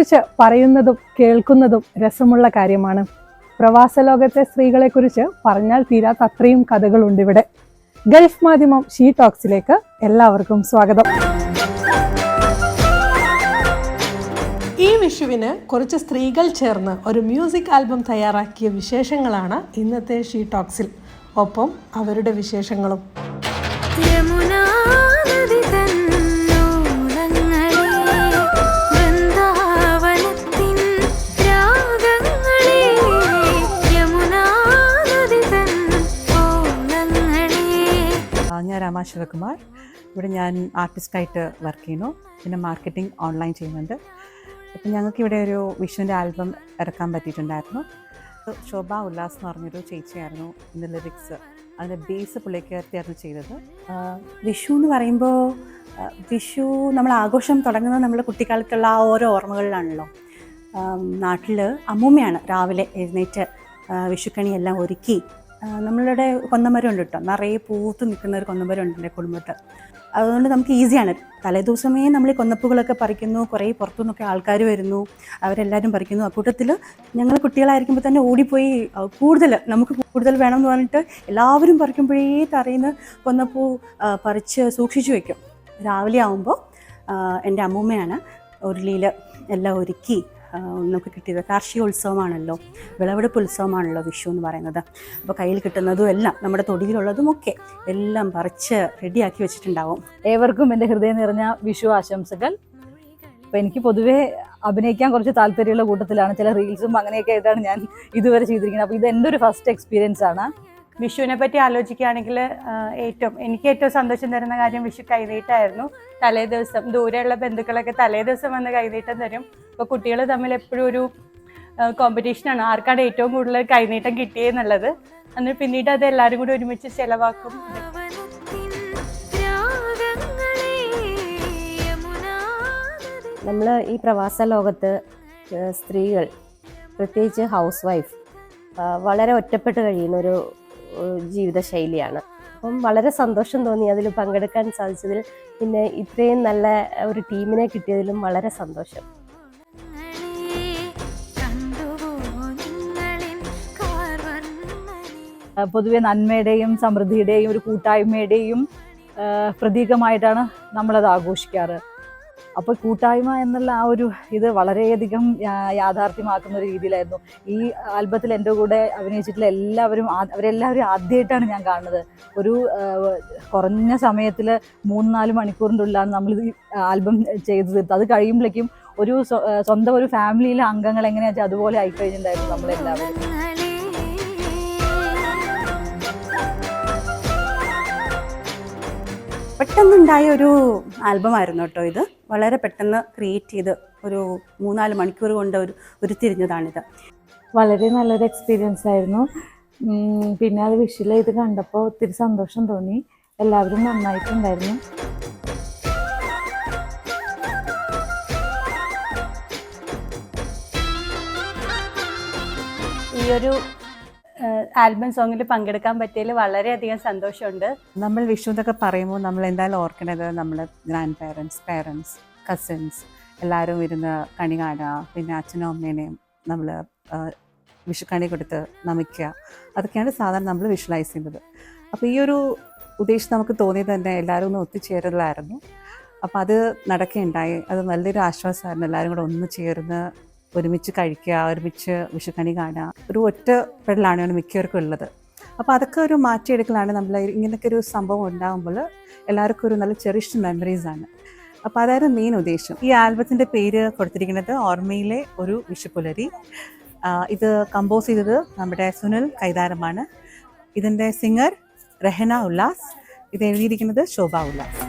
സ്ത്രീകളെക്കുറിച്ച് പറയുന്നതും കേൾക്കുന്നതും രസമുള്ള കാര്യമാണ്. പ്രവാസ ലോകത്തെ സ്ത്രീകളെക്കുറിച്ച് പറഞ്ഞാൽ തീരാത്ത അത്രയും കഥകളുണ്ട് ഇവിടെ ഗൾഫ് മാധ്യമം ഷീ ടോക്സിലേക്ക് എല്ലാവർക്കും സ്വാഗതം. ഈ വിഷുവിന് കുറച്ച് സ്ത്രീകൾ ചേർന്ന് ഒരു മ്യൂസിക് ആൽബം തയ്യാറാക്കിയ വിശേഷങ്ങളാണ് ഇന്നത്തെ ഷീ ടോക്സിൽ. ഒപ്പം അവരുടെ വിശേഷങ്ങളും. യമുനാ നദി ഞാൻ ശിവകുമാർ ഇവിടെ ഞാൻ ആർട്ടിസ്റ്റായിട്ട് വർക്ക് ചെയ്യുന്നു. പിന്നെ മാർക്കറ്റിംഗ് ഓൺലൈൻ ചെയ്യുന്നുണ്ട്. അപ്പം ഞങ്ങൾക്ക് ഇവിടെ ഒരു വിഷുവിന്റെ ആൽബം ഇറക്കാൻ പറ്റിയിട്ടുണ്ടായിരുന്നു. ശോഭ ഉല്ലാസ് എന്ന് പറഞ്ഞൊരു ചേച്ചിയായിരുന്നു ഇതിന്റെ ലിറിക്സ് അതിന്റെ ബേസ് പുള്ളിക്കാരത്തിയായിരുന്നു ചെയ്തത്. വിഷു എന്ന് പറയുമ്പോൾ വിഷു നമ്മൾ ആഘോഷം തുടങ്ങുന്നത് നമ്മൾ കുട്ടിക്കാലത്തുള്ള ആ ഓരോ ഓർമ്മകളിലാണല്ലോ. നാട്ടിൽ അമ്മൂമ്മയാണ് രാവിലെ എഴുന്നേറ്റ് വിഷുക്കണിയെല്ലാം ഒരുക്കി നമ്മളുടെ കൊന്നമരം ഉണ്ട് കേട്ടോ നിറയെ പൂത്ത് നിൽക്കുന്ന ഒരു കൊന്നമരം ഉണ്ട് എന്റെ കുടുംബത്ത് അതുകൊണ്ട് നമുക്ക് ഈസിയാണ്. തലേദിവസമേ നമ്മൾ ഈ കൊന്നപ്പുകളൊക്കെ പറിക്കുന്നു കുറേ പുറത്തു നിന്നൊക്കെ ആൾക്കാർ വരുന്നു അവരെല്ലാവരും പറിക്കുന്നു. അക്കൂട്ടത്തിൽ ഞങ്ങൾ കുട്ടികളായിരിക്കുമ്പോൾ തന്നെ ഓടിപ്പോയി കൂടുതൽ നമുക്ക് കൂടുതൽ വേണം പറഞ്ഞിട്ട് എല്ലാവരും പറിക്കുമ്പോഴേ തറയിന്ന് കൊന്നപ്പൂ പറിച്ച് സൂക്ഷിച്ചു വയ്ക്കും രാവിലെ ആവുമ്പോൾ എന്റെ അമ്മൂമ്മയാണ് ഉരുളിയിൽ എല്ലാം ഒരുക്കി നമുക്ക് കിട്ടിയത് കാർഷികോത്സവമാണല്ലോ വിളവെടുപ്പ് ഉത്സവമാണല്ലോ വിഷു എന്ന് പറയുന്നത്. അപ്പോൾ കയ്യിൽ കിട്ടുന്നതും എല്ലാം നമ്മുടെ തൊടിയിലുള്ളതും ഒക്കെ എല്ലാം പറിച്ച് റെഡിയാക്കി വെച്ചിട്ടുണ്ടാവും. ഏവർക്കും എന്റെ ഹൃദയം നിറഞ്ഞ വിഷു ആശംസകൾ. അപ്പോൾ എനിക്ക് പൊതുവേ അഭിനയിക്കാൻ കുറച്ച് താല്പര്യമുള്ള കൂട്ടത്തിലാണ്. ചില റീൽസും അങ്ങനെയൊക്കെ ആയിട്ടാണ് ഞാൻ ഇതുവരെ ചെയ്തിരിക്കുന്നത്. അപ്പോൾ ഇത് എന്റെ ഒരു ഫസ്റ്റ് എക്സ്പീരിയൻസ് ആണ്. വിഷുവിനെ പറ്റി ആലോചിക്കുകയാണെങ്കിൽ ഏറ്റവും എനിക്ക് ഏറ്റവും സന്തോഷം തരുന്ന കാര്യം വിഷു കൈനീട്ടായിരുന്നു. തലേ ദിവസം ദൂരെയുള്ള ബന്ധുക്കളൊക്കെ തലേ ദിവസം വന്ന് കൈനീട്ടം തരും. അപ്പോൾ കുട്ടികൾ തമ്മിൽ എപ്പോഴും ഒരു കോമ്പറ്റീഷനാണ് ആർക്കാണ് ഏറ്റവും കൂടുതൽ കൈനീട്ടം കിട്ടിയെന്നുള്ളത് എന്നിട്ട് പിന്നീട് അത് എല്ലാവരും കൂടി ഒരുമിച്ച് ചെലവാക്കും. നമ്മൾ ഈ പ്രവാസ ലോകത്ത് സ്ത്രീകൾ പ്രത്യേകിച്ച് ഹൗസ് വൈഫ് വളരെ ഒറ്റപ്പെട്ട് കഴിയുന്ന ഒരു ജീവിതശൈലിയാണ്. അപ്പം വളരെ സന്തോഷം തോന്നി അതിൽ പങ്കെടുക്കാൻ സാധിച്ചതിൽ. പിന്നെ ഇത്രയും നല്ല ഒരു ടീമിനെ കിട്ടിയതിലും വളരെ സന്തോഷം. പൊതുവെ നന്മയുടെയും സമൃദ്ധിയുടെയും ഒരു കൂട്ടായ്മയുടെയും പ്രതീകമായിട്ടാണ് നമ്മളത് ആഘോഷിക്കാറ്. അപ്പോൾ കൂട്ടായ്മ എന്നുള്ള ആ ഒരു ഇത് വളരെയധികം യാഥാർത്ഥ്യമാക്കുന്ന ഒരു രീതിയിലായിരുന്നു. ഈ ആൽബത്തിൽ എന്റെ കൂടെ അഭിനയിച്ചിട്ടുള്ള എല്ലാവരും അവരെല്ലാവരും ആദ്യമായിട്ടാണ് ഞാൻ കാണുന്നത്. ഒരു കുറഞ്ഞ സമയത്തിൽ മൂന്ന് നാല് മണിക്കൂറിന്റെ ഉള്ളിലാണ് നമ്മൾ ആൽബം ചെയ്ത് തീർത്തത്. അത് കഴിയുമ്പോഴേക്കും ഒരു സ്വ- സ്വന്തം ഒരു ഫാമിലിയിലെ അംഗങ്ങൾ എങ്ങനെയാ വെച്ചാൽ അതുപോലെ ആയിക്കഴിഞ്ഞിട്ടുണ്ടായിരുന്നു നമ്മളെല്ലാവരും. പെട്ടെന്നുണ്ടായ ഒരു ആൽബമായിരുന്നു കേട്ടോ ഇത്. വളരെ പെട്ടെന്ന് ക്രിയേറ്റ് ചെയ്ത് ഒരു മൂന്നാൽ മണിക്കൂർ കൊണ്ട് ഒരു ഉരുത്തിരിഞ്ഞതാണിത് വളരെ നല്ലൊരു എക്സ്പീരിയൻസ് ആയിരുന്നു. പിന്നെ അത് വിഷിൽ ഇത് കണ്ടപ്പോൾ ഒത്തിരി സന്തോഷം തോന്നി. എല്ലാവരും നന്നായിട്ടുണ്ടായിരുന്നു. ഈ ഒരു ആൽബം സോങ്ങിൽ പങ്കെടുക്കാൻ പറ്റിയതിൽ വളരെയധികം സന്തോഷമുണ്ട്. നമ്മൾ വിഷു എന്നൊക്കെ പറയുമ്പോൾ നമ്മൾ എന്തായാലും ഓർക്കേണ്ടത് നമ്മുടെ ഗ്രാൻഡ് പേരൻസ് പേരൻസ് കസിൻസ് എല്ലാവരും ഇരുന്ന് കണി കാണുക പിന്നെ അച്ഛനും അമ്മേനെയും നമ്മൾ വിഷുക്കണി കൊടുത്ത് നമിക്കുക. അതൊക്കെയാണ് സാധാരണ നമ്മൾ വിഷ്വലൈസ് ചെയ്യുന്നത്. അപ്പോൾ ഈ ഒരു ഉദ്ദേശം നമുക്ക് തോന്നിയത് തന്നെ എല്ലാവരും ഒന്ന് ഒത്തുചേരലായിരുന്നു. അപ്പോൾ അത് നടക്കുകയുണ്ടായി. അത് നല്ലൊരു ആശ്വാസമായിരുന്നു എല്ലാവരും കൂടെ ഒന്ന് ചേർന്ന് ഒരുമിച്ച് കഴിക്കുക ഒരുമിച്ച് വിഷുക്കണി കാണുക. ഒരു ഒറ്റപ്പെടലാണ് മിക്കവർക്കും ഉള്ളത്. അപ്പോൾ അതൊക്കെ ഒരു മാറ്റിയെടുക്കലാണ് നമ്മൾ ഇങ്ങനെയൊക്കെ ഒരു സംഭവം ഉണ്ടാകുമ്പോൾ എല്ലാവർക്കും ഒരു നല്ല ചെറിഷ്ഡ് മെമ്മറീസാണ് അപ്പോൾ അതായിരുന്നു മെയിൻ ഉദ്ദേശം. ഈ ആൽബത്തിന്റെ പേര് കൊടുത്തിരിക്കുന്നത് ഓർമ്മയിലെ ഒരു വിഷുപുലരി. ഇത് കമ്പോസ് ചെയ്തത് നമ്മുടെ സുനിൽ കൈതാരമാണ്. ഇതിന്റെ സിംഗർ രഹന ഉല്ലാസ്. ഇത് എഴുതിയിരിക്കുന്നത് ശോഭ ഉല്ലാസ്.